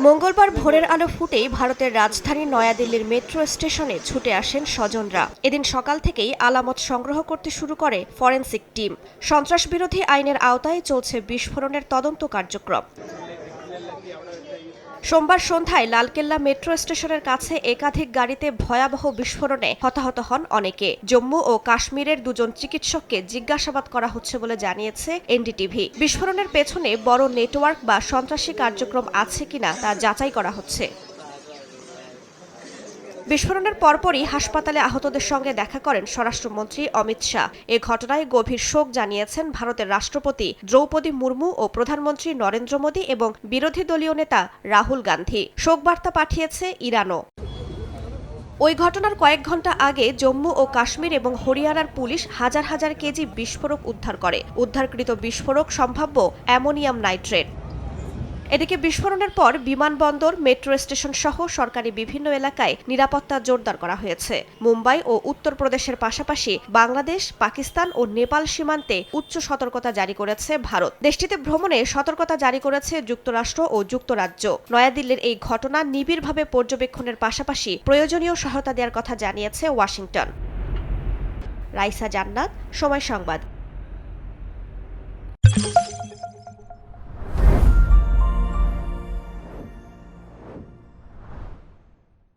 মঙ্গলবার ভোরের আলো ফুটেই ভারতের রাজধানী নয়াদিল্লির মেট্রো স্টেশনে ছুটে আসেন স্বজনরা। এদিন সকাল থেকেই আলামত সংগ্রহ করতে শুরু করে ফরেন্সিক টিম। সন্ত্রাস বিরোধী আইনের আওতায় চলছে বিস্ফোরণের তদন্ত কার্যক্রম। সোমবার সন্ধ্যায় লালকেল্লা মেট্রো স্টেশনের কাছে একাধিক গাড়িতে ভয়াবহ বিস্ফোরণে হতাহত হন অনেকে। জম্মু ও কাশ্মীরের দুজন চিকিৎসককে জিজ্ঞাসাবাদ করা হচ্ছে বলে জানিয়েছে এনডিটিভি। বিস্ফোরণের পেছনে বড় নেটওয়ার্ক বা সন্ত্রাসী কার্যক্রম আছে কিনা তা যাচাই করা হচ্ছে। বিস্ফোরণের পরপরই হাসপাতালে আহতদের সঙ্গে দেখা করেন স্বরাষ্ট্রমন্ত্রী অমিত শাহ। এ ঘটনায় গভীর শোক জানিয়েছেন ভারতের রাষ্ট্রপতি দ্রৌপদী মুর্মু ও প্রধানমন্ত্রী নরেন্দ্র মোদী এবং বিরোধী দলীয় নেতা রাহুল গান্ধী। শোকবার্তা পাঠিয়েছে ইরানও। ওই ঘটনার কয়েক ঘণ্টা আগে জম্মু ও কাশ্মীর এবং হরিয়ানার পুলিশ হাজার হাজার কেজি বিস্ফোরক উদ্ধার করে। উদ্ধারকৃত বিস্ফোরক সম্ভাব্য অ্যামোনিয়াম নাইট্রেট। এদিকে বিস্ফোরণের পর বিমানবন্দর, মেট্রো স্টেশন সহ সরকারি বিভিন্ন এলাকায় নিরাপত্তা জোরদার করা হয়েছে। মুম্বাই ও উত্তরপ্রদেশের পাশাপাশি বাংলাদেশ, পাকিস্তান ও নেপাল সীমান্তে উচ্চ সতর্কতা জারি করেছে ভারত। দেশটিতে ভ্রমণে সতর্কতা জারি করেছে যুক্তরাষ্ট্র ও যুক্তরাজ্য। নয়াদিল্লির এই ঘটনা নিবিড়ভাবে পর্যবেক্ষণের পাশাপাশি প্রয়োজনীয় সহায়তা দেওয়ার কথা জানিয়েছে ওয়াশিংটন। রাইসা জান্নাত, সময় সংবাদ।